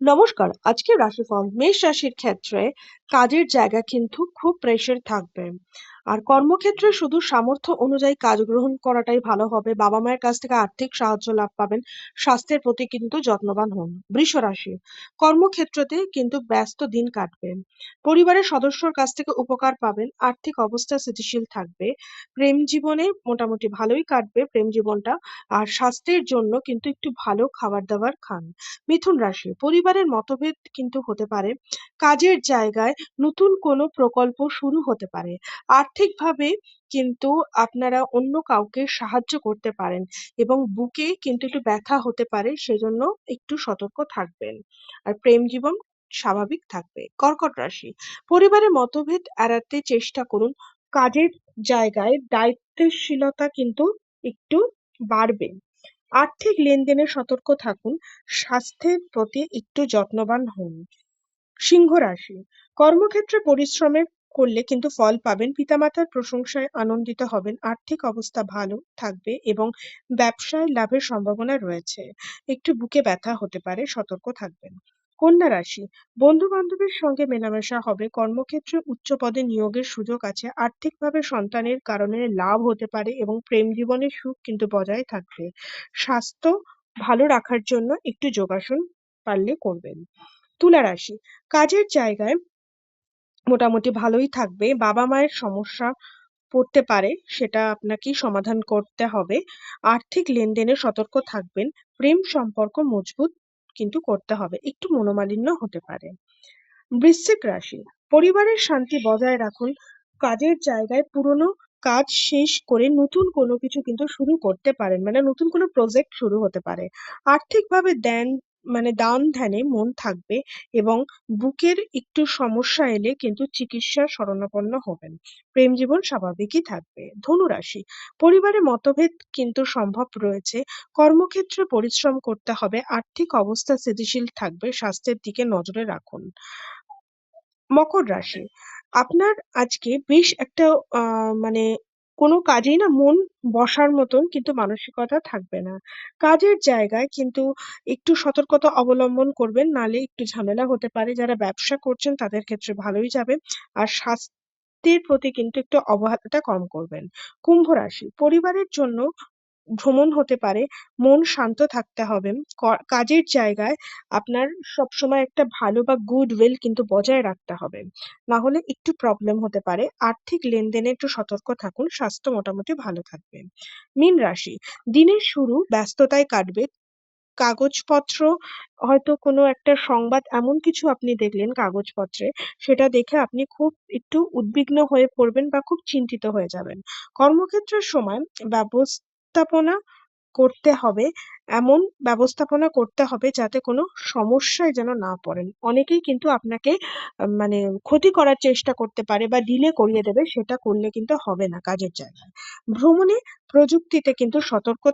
নমস্কার, আজকে রাশিফল মেষ রাশির ক্ষেত্রে কাজের জায়গা কিন্তু খুব প্রেশার থাকবে। আর কর্মক্ষেত্রে শুধু সামর্থ্য অনুযায়ী কাজ গ্রহণ করাটাই ভালো হবে। বাবা মায়ের কাছ থেকে আর্থিক সাহায্য লাভ পাবেন। স্বাস্থ্যের প্রতি কিন্তু যত্নবান হন। বৃষ রাশি, কর্মক্ষেত্রতে কিন্তু ব্যস্ত দিন কাটবে। পরিবারের সদস্যর কাছ থেকে উপকার পাবেন। আর্থিক অবস্থা স্থিতিশীল থাকবে। প্রেম জীবনে মোটামুটি ভালোই কাটবে প্রেম জীবনটা। আর স্বাস্থ্যের জন্য কিন্তু একটু ভালো খাবার দাবার খান। মিথুন রাশি পরিবারের মতভেদ কিন্তু হতে পারে। কাজের জায়গায় নতুন কোনো প্রকল্প শুরু হতে পারে। আর্থিকভাবে কিন্তু আপনারা অন্য কাউকে সাহায্য করতে পারেন এবং বুকে কিন্তু একটু ব্যথা হতে পারে, সেজন্য একটু সতর্ক থাকবেন। আর প্রেম জীবন স্বাভাবিক থাকবে। কর্কট রাশি, পরিবারের মতভেদ এড়াতে চেষ্টা করুন। কাজের জায়গায় দায়িত্বশীলতা কিন্তু একটু বাড়বে। আর্থিক লেনদেনে সতর্ক থাকুন, স্বাস্থ্যের প্রতি একটু যত্নবান হন। সিংহ রাশি, কর্মক্ষেত্রে পরিশ্রমে করলে কিন্তু ফল পাবেন, পিতামাতার প্রশংসায় আনন্দিত হবেন, আর্থিক অবস্থা ভালো থাকবে এবং ব্যবসায় লাভের সম্ভাবনা রয়েছে। একটু বুকে ব্যথা হতে পারে, সতর্ক থাকবেন। কন্যা রাশি। বন্ধু বান্ধবের সঙ্গে মেলামেশা হবে। কর্মক্ষেত্রে উচ্চ পদে নিয়োগের সুযোগ আছে। আর্থিকভাবে সন্তানের কারণে লাভ হতে পারে এবং প্রেম জীবনের সুখ কিন্তু বজায় থাকবে। স্বাস্থ্য ভালো রাখার জন্য একটু যোগাসন পারলে করবেন। তুলা রাশি। কাজের জায়গায় মোটামুটি ভালোই থাকবে। বাবা মায়ের সমস্যা পড়তে পারে, সেটা আপনাকেই সমাধান করতে হবে। আর্থিক লেনদেনে সতর্ক থাকবেন। প্রেম সম্পর্ক মজবুত কিন্তু করতে হবে। একটু মনোমালিন্য হতে পারে। বৃশ্চিক রাশি, পরিবারের শান্তি বজায় রাখুন, কাজের জায়গায় পুরনো কাজ শেষ করে নতুন কোনো কিছু কিন্তু শুরু করতে পারেন। মানে নতুন কোনো প্রজেক্ট শুরু হতে পারে। আর্থিকভাবে দেন মানে দান ধ্যানে মন থাকবে এবং বুকের একটু সমস্যা এলে কিন্তু চিকিৎসার শরণাপন্ন হবেন। প্রেম জীবন স্বাভাবিকই থাকবে। ধনুরাশি, পরিবারে মতভেদ কিন্তু সম্ভব রয়েছে। কর্মক্ষেত্রে পরিশ্রম করতে হবে। আর্থিক অবস্থা স্থিতিশীল থাকবে। স্বাস্থ্যের দিকে নজরে রাখুন। মকর রাশি, আপনার আজকে বেশ একটা মানে কোনো কাজেই না মন বসার মতন কিন্তু মানসিকতা থাকবে না। কাজের জায়গায় কিন্তু একটু সতর্কতা অবলম্বন করবেন, নালে একটু ঝামেলা হতে পারে। যারা ব্যবসা করছেন তাদের ক্ষেত্রে ভালোই যাবে আর স্বাস্থ্যের প্রতি কিন্তু একটু অবহেলাটা কম করবেন। কুম্ভ রাশি, পরিবারের জন্য ভ্রমণ হতে পারে, মন শান্ত থাকতে হবে। কাজের জায়গায় আপনার সবসময় একটা ভালো বা গুড উইল কিন্তু বজায় রাখতে হবে। না হলে একটু প্রবলেম হতে পারে। আর্থিক লেনদেনে একটু সতর্ক থাকুন, স্বাস্থ্য মোটামুটি ভালো থাকবে। মীন রাশি, দিনের শুরু ব্যস্ততায় কাটবে। কাগজপত্র, হয়তো কোনো একটা সংবাদ এমন কিছু আপনি দেখলেন কাগজপত্রে, সেটা দেখে আপনি খুব একটু উদ্বিগ্ন হয়ে পড়বেন বা খুব চিন্তিত হয়ে যাবেন। কর্মক্ষেত্রের সময় ব্যবস্থাপনা করতে হবে, এমন ব্যবস্থাপনা করতে হবে যাতে কোনো সমস্যায় যেন না পড়েন। অনেকেই কিন্তু আপনাকে মানে ক্ষতি করার চেষ্টা করতে পারে বা ডিলে করিয়ে দেবে, সেটা করলে কিন্তু হবে না কাজের জায়গায়। ভ্রমণে প্রযুক্তিতে কিন্তু সতর্ক